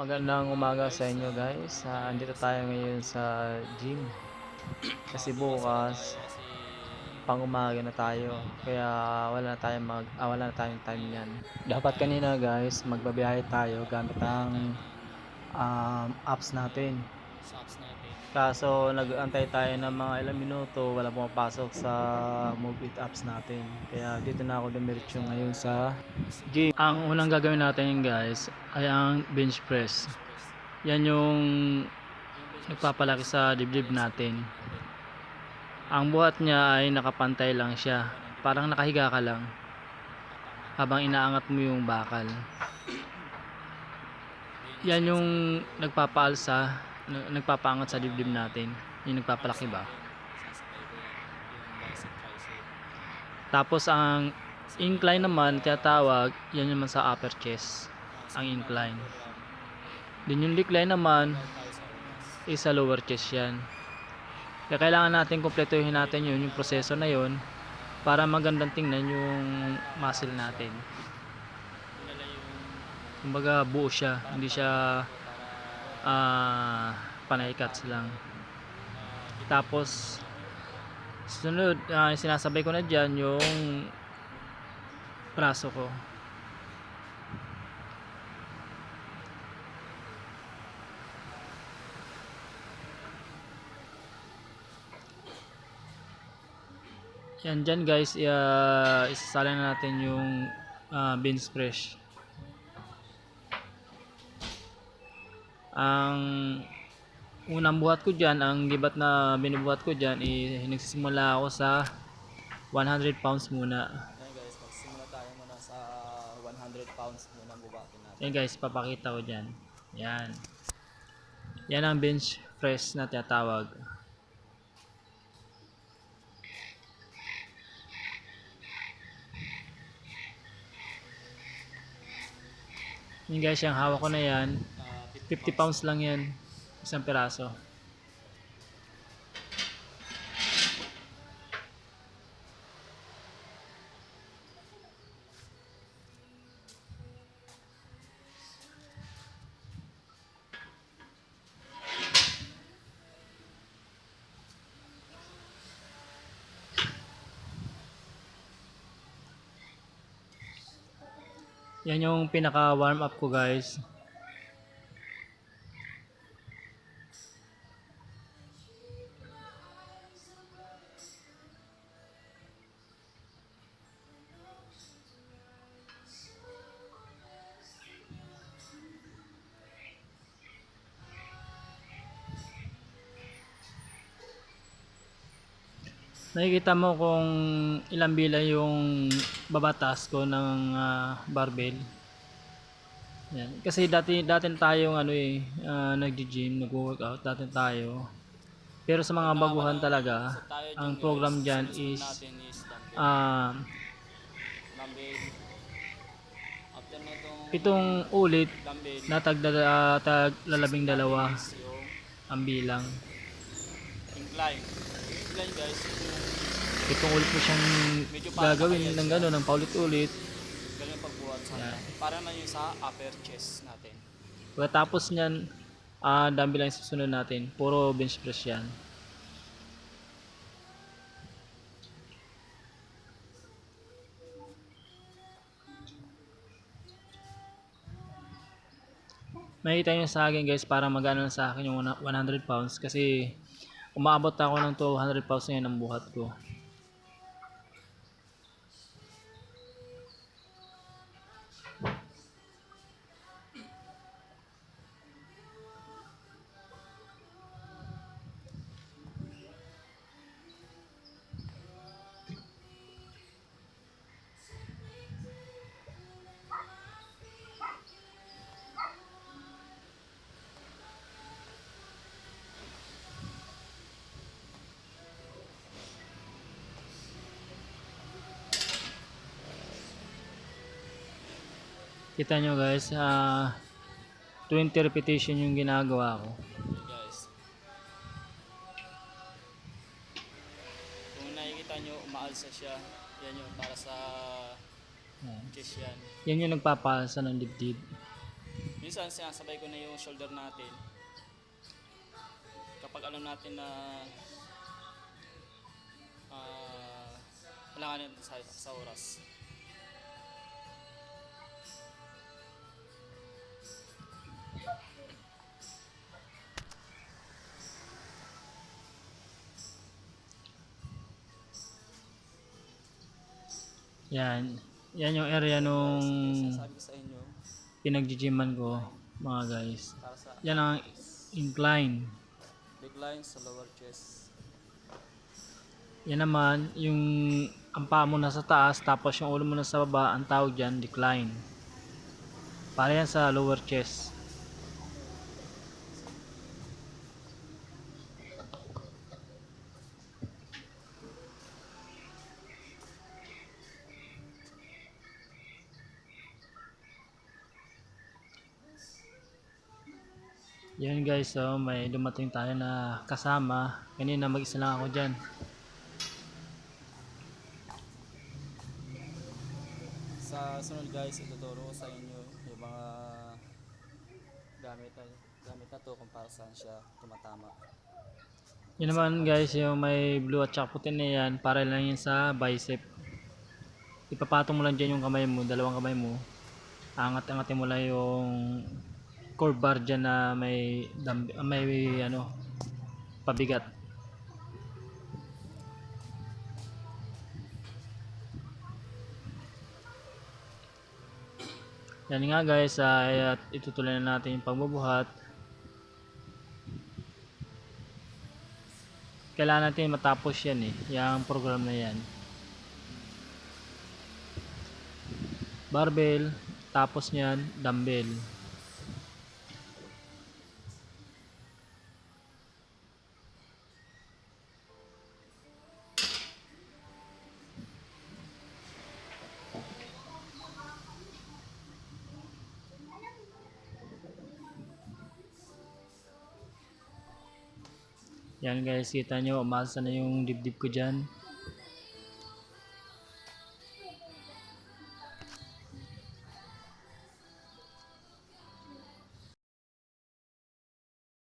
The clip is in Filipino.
Magandang umaga sa inyo guys. Ah, andito tayo ngayon sa gym. Kasi bukas pang umaga na tayo. Kaya wala na tayong mag ah, wala na tayong time niyan. Dapat kanina guys, magbabiyahe tayo gamit ang um, apps natin. Kaso nag-antay tayo ng mga ilang minuto, wala pumapasok sa Move It apps natin. Kaya dito na ako dumiretso ngayon sa gym. Ang unang gagawin natin guys ay ang bench press. Yan yung nagpapalaki sa dibdib natin. Ang buhat niya ay nakapantay lang siya. Parang nakahiga ka lang habang inaangat mo yung bakal. Yan yung nagpapaalsa, n- nagpapaangat sa dibdib natin. Yung nagpapalaki ba? Tapos ang incline naman, tinatawag, yan naman sa upper chest. Ang incline. Din yung decline naman, is sa lower chest yan. Kaya kailangan natin kumpletuhin natin yun, yung proseso na yun, para magandang tingnan yung muscle natin. Kumbaga buo siya, hindi siya para ah panay cuts lang. Tapos sunod, ah, sinasabay ko na dyan yung braso ko. Yan dyan guys, uh, isasali na natin yung ah, bench press. Ang unang buhat ko dyan, ang gibat na binubuhat ko dyan, eh, nagsisimula ako sa 100 pounds muna. Ayan guys, magsimula tayo muna sa 100 pounds muna bubatin natin. Yan guys, papakita ko dyan. Yan. Yan ang bench press na tinatawag. Yan guys, yung hawak ko na yan. Ah, 50 pounds lang yan. Isang piraso. Yan yung pinaka warm up ko guys. Nakikita mo kung ilang bila yung babatas ko ng ah, barbell. Yan. Kasi dati dati tayong ano eh ah, nagji-gym, nagwo-workout, dati tayo. Pero sa mga baguhan talaga, ang program susunod is itong pitong ulit na tag, ah, tag lalabing dalawa ang bilang. incline. Incline guys, yung Pitong ulit mo siyang gagawin ng gano'n, ng paulit-ulit. ganun yung pagbuhat sa Yan. Para na yung sa upper chest natin. Pagkatapos niyan, ah dumbbell lang yung susunod natin. Puro bench press yan. Makikita nyo sa akin guys para magano sa akin yung 100 pounds kasi umaabot ako ng 200 pounds ngayon ang buhat ko. Kita nyo guys, ah 20 repetition yung ginagawa ko. Guys. Kung nakikita nyo, umaalsa siya. Yan yun, para sa chest yan. Yan yung nagpapalsa ng dibdib. Minsan sinasabay ko na yung shoulder natin. Kapag alam natin na ah kailangan natin sa, sa oras. Yan. Yan yung area nung pinagjijiman ko mga guys. Yan ang incline. big lines sa lower chest. Yan naman, yung ang paa mo nasa taas tapos yung ulo mo nasa baba, ang tawag dyan, decline. Para yan sa lower chest. Yan guys, so may dumating tayo na kasama. Kanina mag-isa lang ako dyan. Sa sunod guys, ituturo ko sa inyo yung mga gamit na, gamit na to kung para saan siya tumatama. Yun naman guys, yung may blue at saka puti na yan, para lang yan sa bicep. Ipapatong mo lang dyan yung kamay mo, dalawang kamay mo. Angat-angatin mo lang yung core bar dyan na may, ah, may ano, pabigat. Yan nga guys, ay at itutuloy na natin yung pagbubuhat. kailangan natin matapos yan eh, yung program na yan. Barbell, tapos niyan, dumbbell. Yan guys, kita nyo, umasa na yung dibdib ko dyan.